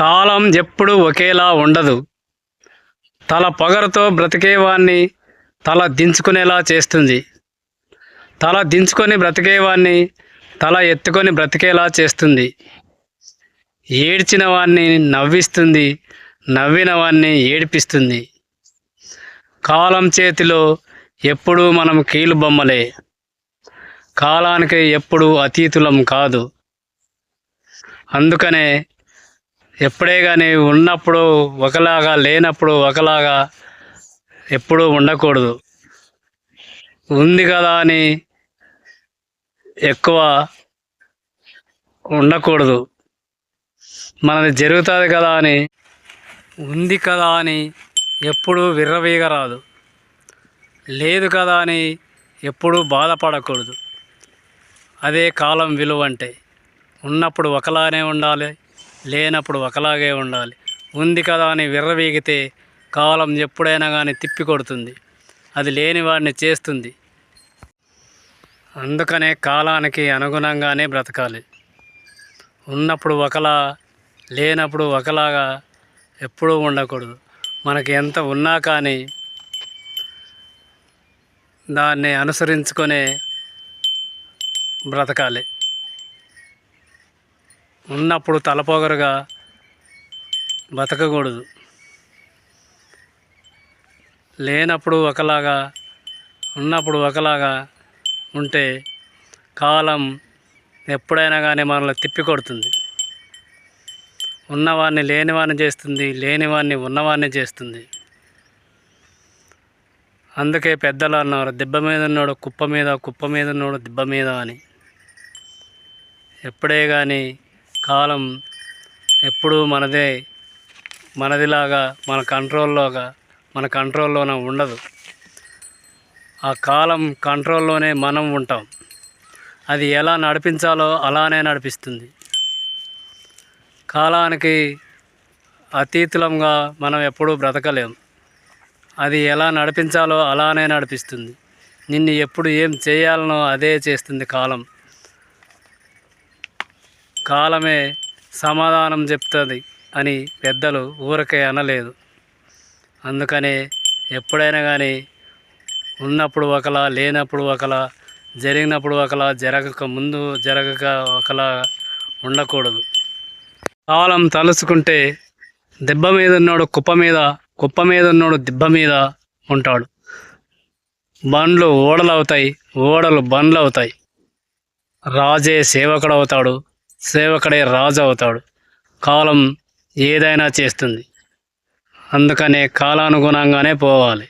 కాలం ఎప్పుడు ఒకేలా ఉండదు. తల పొగరుతో బ్రతికేవాణ్ణి తల దించుకునేలా చేస్తుంది. తల దించుకొని బ్రతికేవాణ్ణి తల ఎత్తుకొని బ్రతికేలా చేస్తుంది. ఏడ్చిన వాణ్ణి నవ్విస్తుంది నవ్విన వాణ్ణి ఏడిపిస్తుంది. కాలం చేతిలో ఎప్పుడూ మనం కీలు బొమ్మలే. కాలానికి ఎప్పుడు అతీతులం కాదు. అందుకనే ఎప్పుడే కానీ ఉన్నప్పుడు ఒకలాగా లేనప్పుడు ఒకలాగా ఎప్పుడూ ఉండకూడదు. ఉంది కదా అని ఎక్కువ ఉండకూడదు. మనది జరుగుతుంది కదా అని ఉంది కదా అని ఎప్పుడూ విర్రవీగరాదు. లేదు కదా అని ఎప్పుడూ బాధపడకూడదు. అదే కాలం విలువ అంటే ఉన్నప్పుడు ఒకలానే ఉండాలి. లేనప్పుడు ఒకలాగే ఉండాలి. ఉంది కదా అని విర్రవీగితే కాలం ఎప్పుడైనా కానీ తిప్పి కొడుతుంది. అది లేని వాడిని చేస్తుంది. అందుకనే కాలానికి అనుగుణంగానే బ్రతకాలి. ఉన్నప్పుడు ఒకలా లేనప్పుడు ఒకలాగా ఎప్పుడూ ఉండకూడదు. మనకి ఎంత ఉన్నా కానీ దాన్ని అనుసరించుకొనే బ్రతకాలి. ఉన్నప్పుడు తలపోగరుగా బతకకూడదు. లేనప్పుడు ఒకలాగా ఉన్నప్పుడు ఒకలాగా ఉంటే కాలం ఎప్పుడైనా కానీ మనల్ని తిప్పి కొడుతుంది ఉన్నవాడిని లేనివాడిని చేస్తుంది లేనివాడిని ఉన్నవాడిని చేస్తుంది. అందుకే పెద్దలు అన్నారు దిబ్బ మీద ఉన్నాడు కుప్ప మీద కుప్ప మీద ఉన్నాడు దిబ్బ మీద అని. ఎప్పుడే కానీ కాలం ఎప్పుడూ మనదే మనదిలాగా మన కంట్రోల్లోగా మన కంట్రోల్లోనే ఉండదు. ఆ కాలం కంట్రోల్లోనే మనం ఉంటాం. అది ఎలా నడిపించాలో అలానే నడిపిస్తుంది. కాలానికి అతీతులంగా మనం ఎప్పుడూ బ్రతకలేం. అది ఎలా నడిపించాలో అలానే నడిపిస్తుంది. నిన్ను ఎప్పుడు ఏం చేయాలనో అదే చేస్తుంది కాలం. కాలమే సమాధానం చెప్తుంది అని పెద్దలు ఊరకే అనలేదు. అందుకనే ఎప్పుడైనా కానీ ఉన్నప్పుడు ఒకలా లేనప్పుడు ఒకలా జరిగినప్పుడు ఒకలా జరగక ముందు జరగక ఒకలా ఉండకూడదు. కాలం తలుచుకుంటే దెబ్బ మీద ఉన్నాడు కుప్ప మీద కుప్ప మీద ఉన్నాడు దిబ్బ మీద ఉంటాడు. బండ్లు ఓడలు అవుతాయి ఓడలు బండ్లు అవుతాయి రాజే సేవకుడు అవుతాడు సేవకుడే రాజు అవుతాడు. కాలం ఏదైనా చేస్తుంది. అందుకనే కాలానుగుణంగానే పోవాలి.